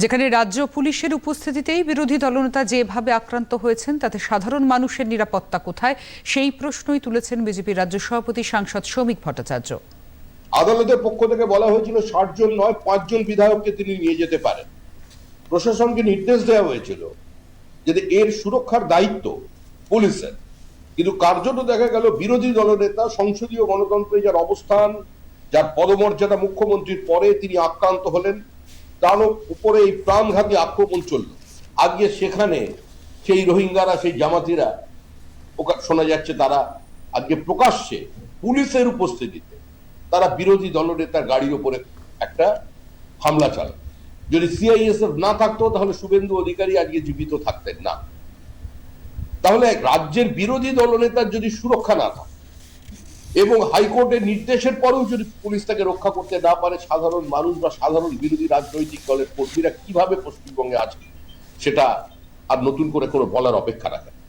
যেখানে রাজ্য পুলিশের উপস্থিতিতেই বিরোধী দলনেতা যেভাবে আক্রান্ত হয়েছেন, তাতে সাধারণ মানুষের নিরাপত্তা কোথায়? সেই প্রশ্নই তুলেছেন বিজেপি রাজ্য সভাপতি সাংসদ শ্রমিক ভট্টাচার্য। আদালতের পক্ষ থেকে বলা হয়েছিল ষাট জন নয় পাঁচজন বিধায়ককে তিনি নিয়ে যেতে পারেন। প্রশাসনকে নির্দেশ দেওয়া হয়েছিল যে এর সুরক্ষার দায়িত্ব পুলিশের। কিন্তু কার্যত দেখা গেল বিরোধী দলনেতা, সংসদীয় গণতন্ত্রে যার অবস্থান, যার পদমর্যাদা মুখ্যমন্ত্রীর পরে তিনি আক্রান্ত হলেন। তার উপরে এই প্রাণঘাতী আক্রমণ চলল। আজকে সেখানে সেই রোহিঙ্গারা, সেই জামাতিরা শোনা যাচ্ছে তারা আজকে প্রকাশ্যে পুলিশের উপস্থিতিতে তারা বিরোধী দলনেতার গাড়ির উপরে একটা হামলা চালায়। যদি সিআইএসএফ না থাকতো, তাহলে শুভেন্দু অধিকারী আজকে জীবিত থাকতেন না। তাহলে রাজ্যের বিরোধী দলনেতার যদি সুরক্ষা না থাকে এবং হাইকোর্টের নির্দেশের পরেও যদি পুলিশ তাকে রক্ষা করতে না পারে, সাধারণ মানুষ বা সাধারণ বিরোধী রাজনৈতিক দলের কর্মীরা কীভাবে পশ্চিমবঙ্গে আছে, সেটা আর নতুন করে কোনো বলার অপেক্ষা রাখে।